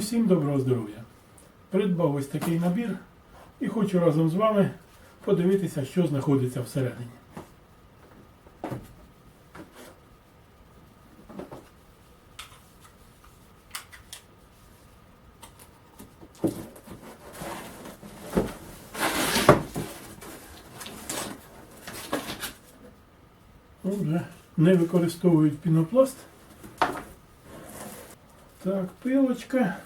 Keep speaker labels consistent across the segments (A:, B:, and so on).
A: Усім доброго здоров'я! Придбав ось такий набір і хочу разом з вами подивитися, що знаходиться всередині. Отже, не використовують пінопласт. Так, пилочка.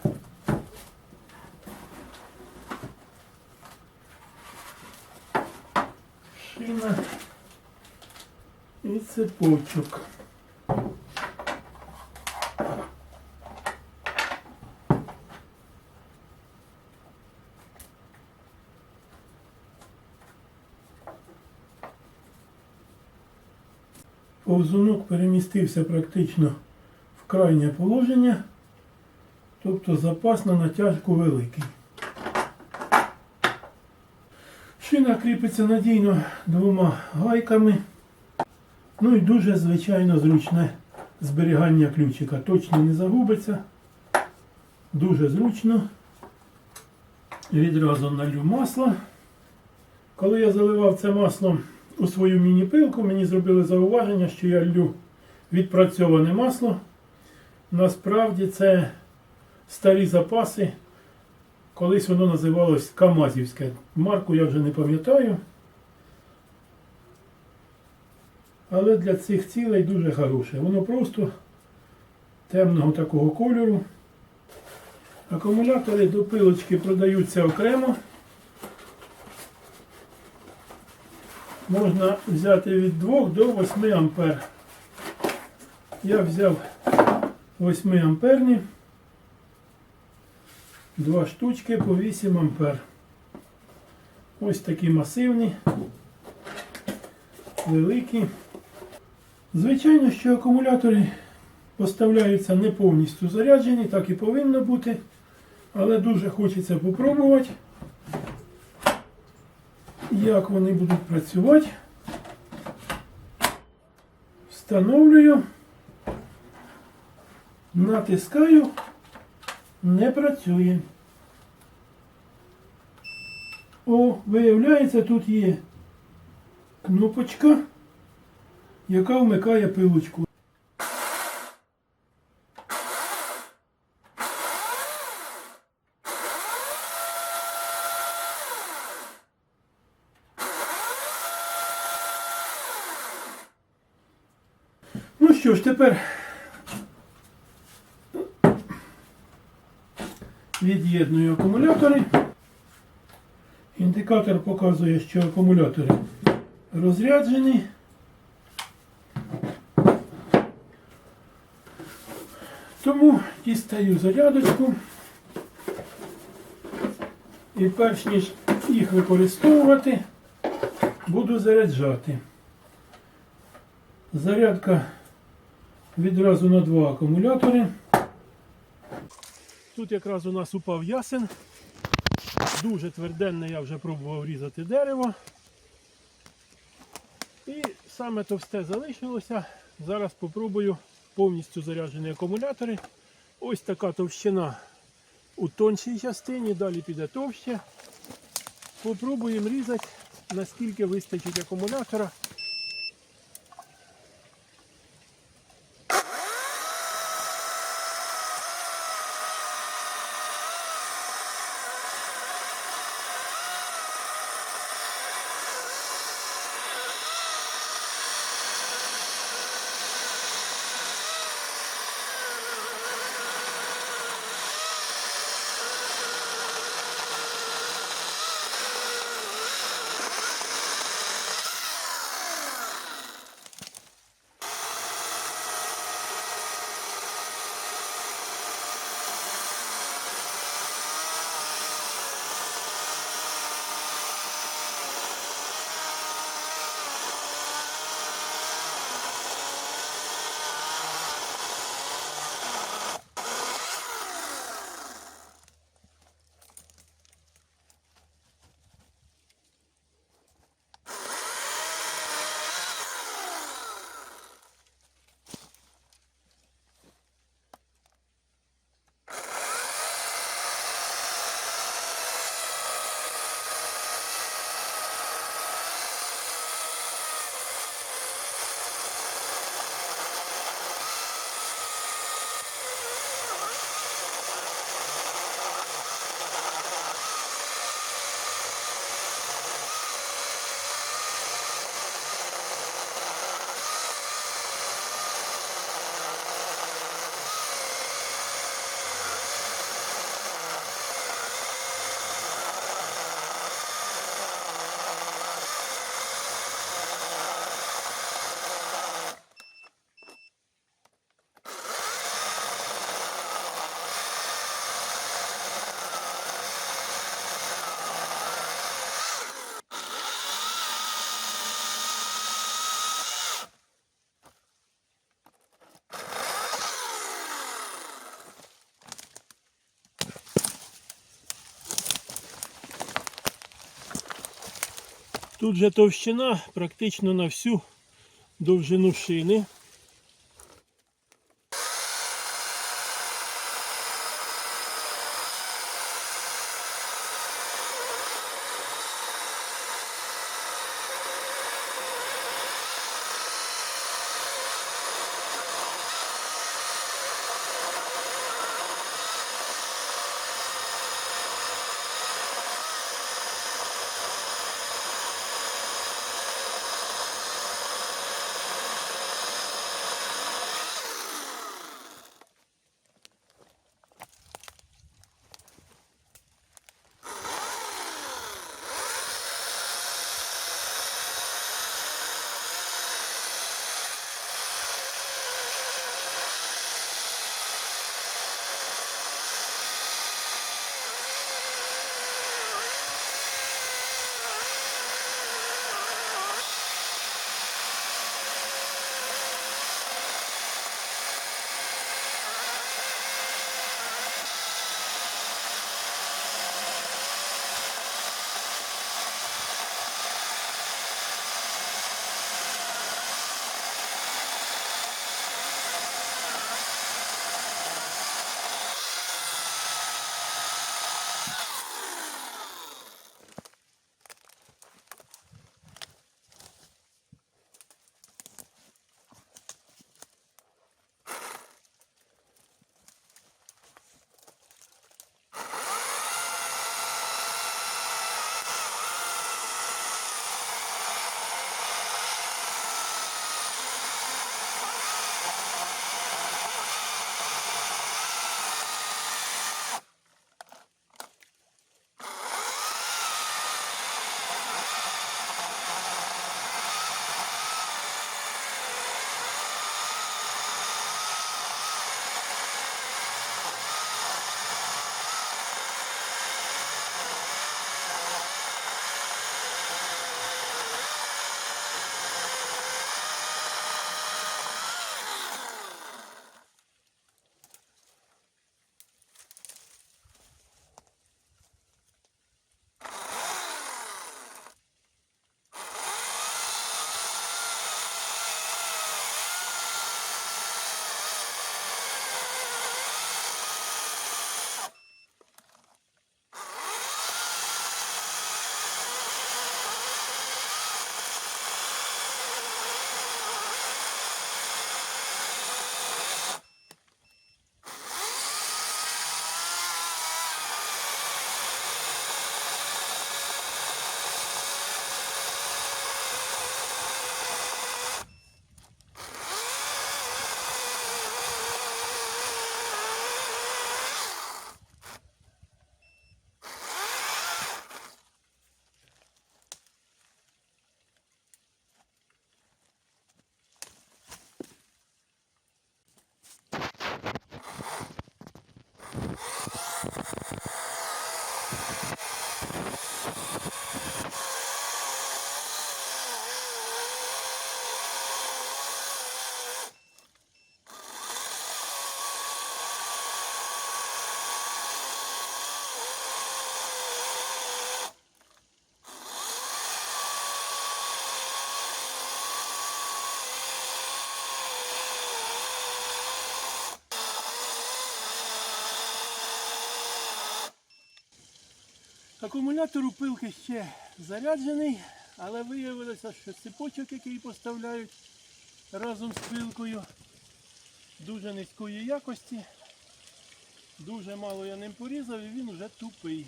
A: Шина і цепочок. Повзунок перемістився практично в крайнє положення, тобто запас на натяжку великий. Шина кріпиться надійно двома гайками. Ну і дуже, звичайно, зручне зберігання ключика. Точно не загубиться. Дуже зручно. Відразу налью масло. Коли я заливав це масло у свою міні-пилку, мені зробили зауваження, що я лью відпрацьоване масло. Насправді це старі запаси. Колись воно називалось Камазівське. Марку я вже не пам'ятаю. Але для цих цілей дуже хороше. Воно просто темного такого кольору. Акумулятори до пилочки продаються окремо. Можна взяти від 2 до 8 ампер. Я взяв 8 амперні. Два штучки по 8 ампер. Ось такі масивні, великі. Звичайно, що акумулятори поставляються не повністю заряджені, так і повинно бути. Але дуже хочеться попробувати, як вони будуть працювати. Встановлюю, натискаю не працює. О, виявляється, тут є кнопочка, яка вмикає пилочку. Ну що ж, тепер Від'єдную акумулятори. Індикатор показує, що акумулятори розряджені. Тому дістаю зарядочку. І перш ніж їх використовувати, буду заряджати. Зарядка відразу на два акумулятори. Тут якраз у нас упав ясен. Дуже тверденне я вже пробував різати дерево. І саме товсте залишилося. Зараз спробую повністю заряджені акумулятори. Ось така товщина у тоншій частині, далі піде товще. Попробуємо різати, наскільки вистачить акумулятора. Тут же товщина практично на всю довжину шини. Акумулятор у пилки ще заряджений, але виявилося, що цепочок, який поставляють разом з пилкою, дуже низької якості. Дуже мало я ним порізав і він вже тупий.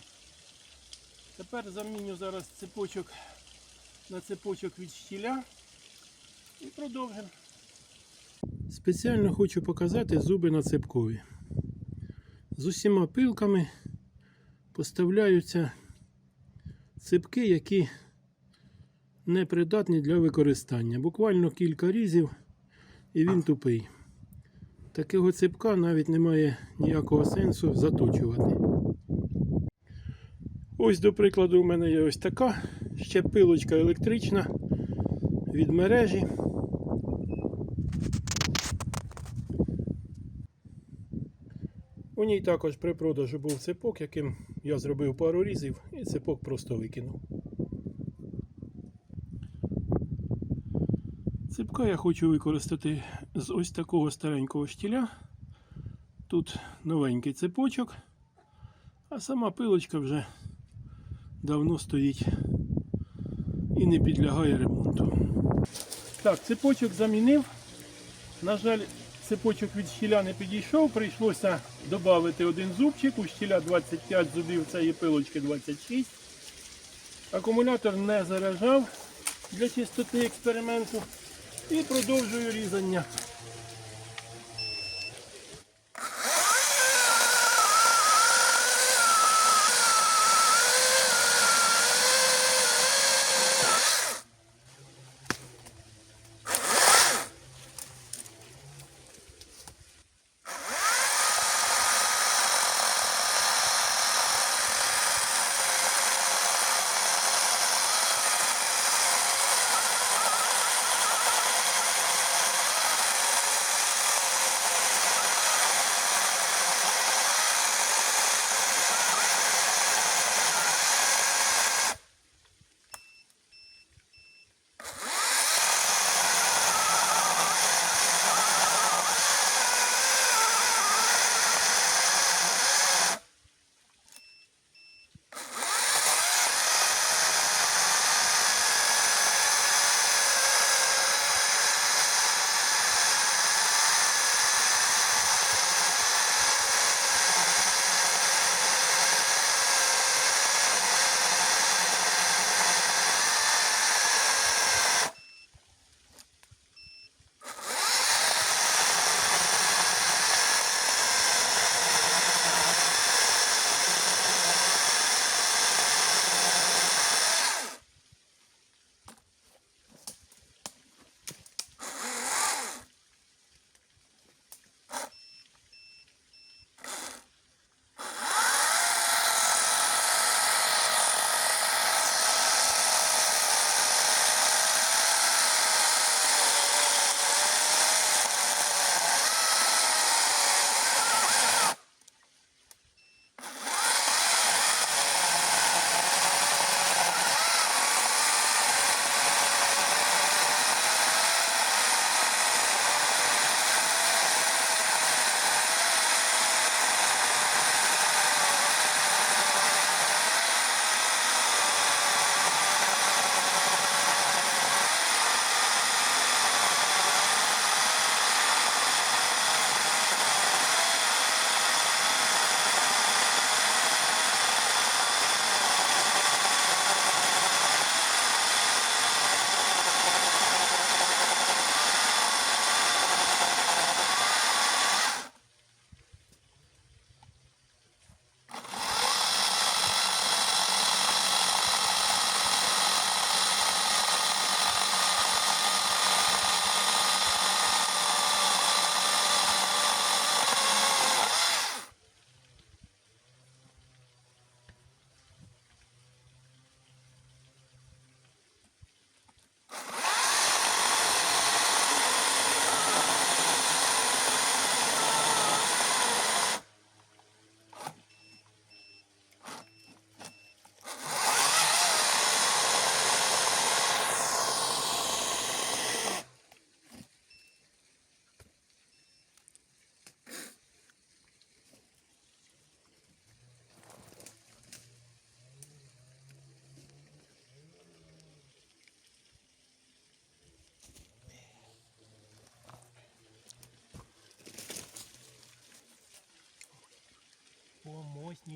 A: Тепер заміню зараз цепочок на цепочок від щіля і продовжимо. Спеціально хочу показати зуби на цепкові. З усіма пилками поставляються ципки, які непридатні для використання. Буквально кілька різів і він тупий. Такого ципка навіть немає ніякого сенсу заточувати. Ось, до прикладу, у мене є ось така ще пилочка електрична від мережі. У ній також при продажу був ципок, яким я зробив пару різів і ципок просто викинув. Ципка я хочу використати з ось такого старенького штіля. Тут новенький цепочок, а сама пилочка вже давно стоїть і не підлягає ремонту. Так, цепочок замінив. На жаль, цепочок від щіля не підійшов, прийшлося додати один зубчик. У щіля 25 зубів, цієї пилочки 26. Акумулятор не заряджав для чистоти експерименту. І продовжую різання.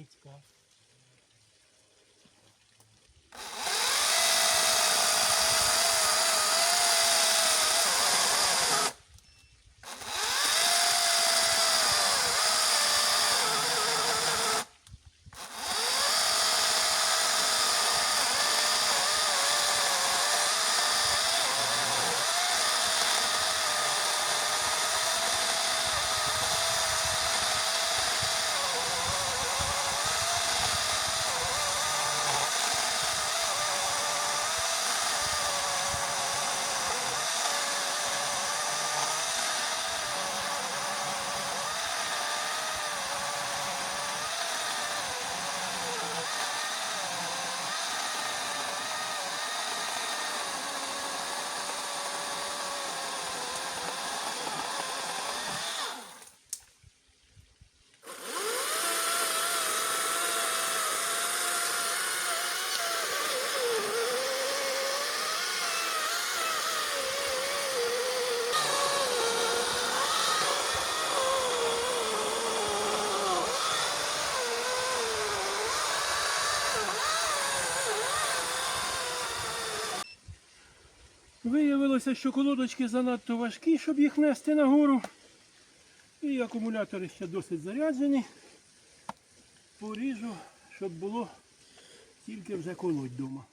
A: Помощницька. Виявилося, що колодочки занадто важкі, щоб їх нести нагору. І акумулятори ще досить заряджені. Поріжу, щоб було тільки вже колоть вдома.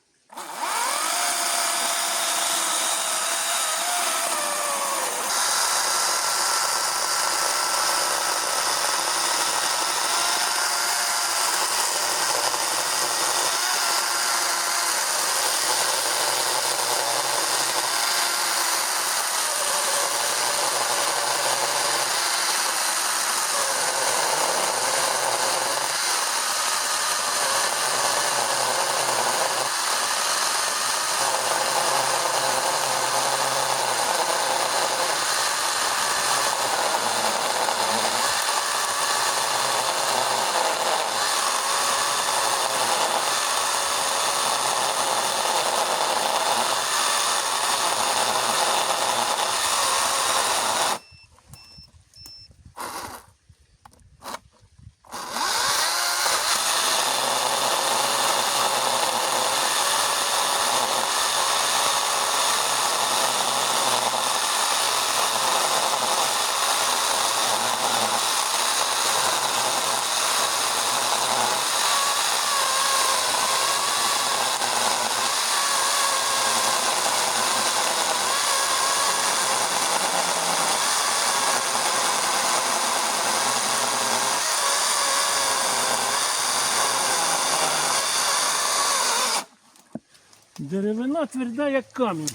A: Деревина тверда, як камінь.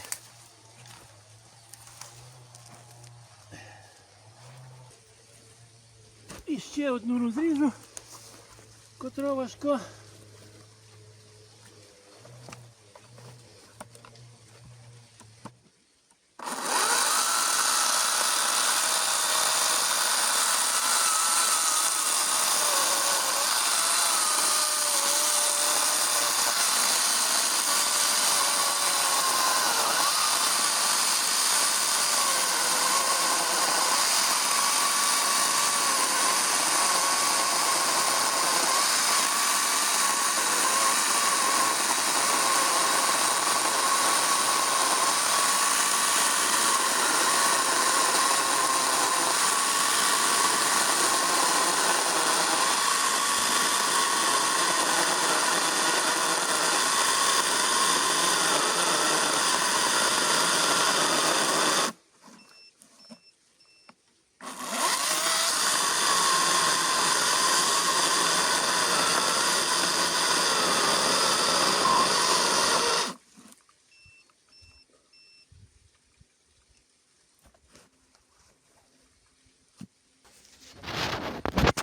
A: І ще одну розріжу, котра важка.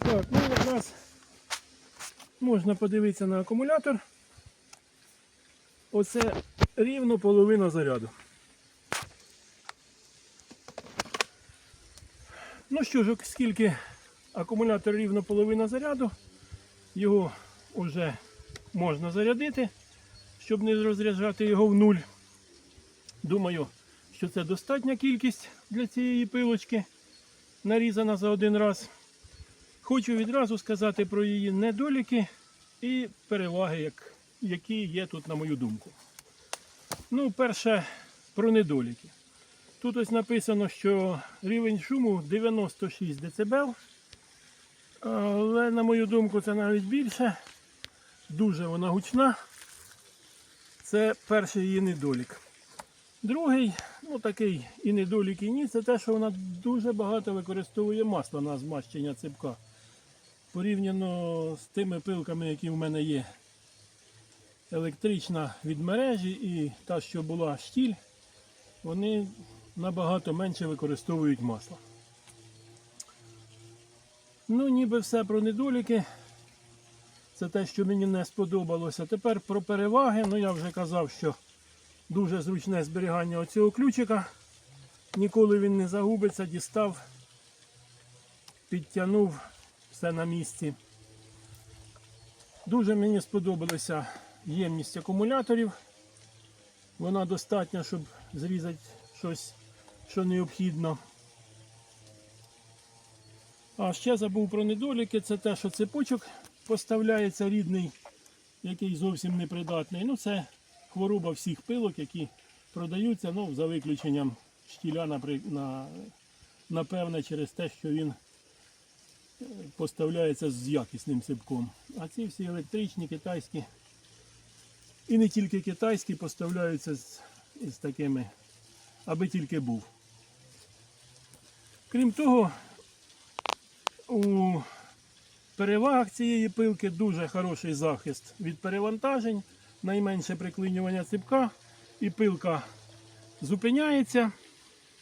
A: Так, ну якраз можна подивитися на акумулятор. Оце рівно половина заряду. Ну що ж, оскільки акумулятор рівно половина заряду, його вже можна зарядити, щоб не розряджати його в нуль. Думаю, що це достатня кількість для цієї пилочки, нарізана за один раз. Хочу відразу сказати про її недоліки і переваги, як, які є тут, на мою думку. Ну, перше, про недоліки. Тут ось написано, що рівень шуму 96 дБ, але, на мою думку, це навіть більше. Дуже вона гучна. Це перший її недолік. Другий, ну такий і недолік, і ні, це те, що вона дуже багато використовує масла на змащення ципка порівняно з тими пилками, які в мене є. Електрична від мережі і та, що була штіль, вони набагато менше використовують масло. Ну, ніби все про недоліки. Це те, що мені не сподобалося. Тепер про переваги. Ну, я вже казав, що дуже зручне зберігання оцього ключика. Ніколи він не загубиться, дістав, підтягнув все на місці. Дуже мені сподобалася ємність акумуляторів. Вона достатня, щоб зрізати щось, що необхідно. А ще забув про недоліки, це те, що цепочок поставляється рідний, який зовсім непридатний. Ну, це хвороба всіх пилок, які продаються, ну, за виключенням штіля, напевне, через те, що він поставляється з якісним ципком. А ці всі електричні, китайські, і не тільки китайські, поставляються з, із такими, аби тільки був. Крім того, у перевагах цієї пилки дуже хороший захист від перевантажень, найменше приклинювання ципка, і пилка зупиняється.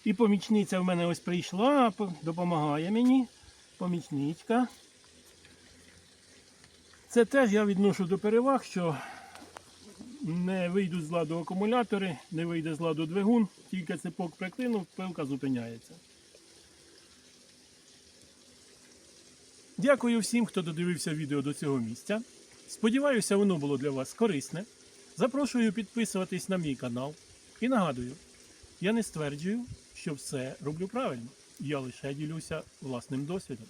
A: І помічниця в мене ось прийшла, допомагає мені. Помічничка. Це теж я відношу до переваг, що не вийдуть з ладу акумулятори, не вийде з ладу двигун, тільки ципок приклинув, пилка зупиняється. Дякую всім, хто додивився відео до цього місця. Сподіваюся, воно було для вас корисне. Запрошую підписуватись на мій канал. І нагадую, я не стверджую, що все роблю правильно. Я лише ділюся власним досвідом.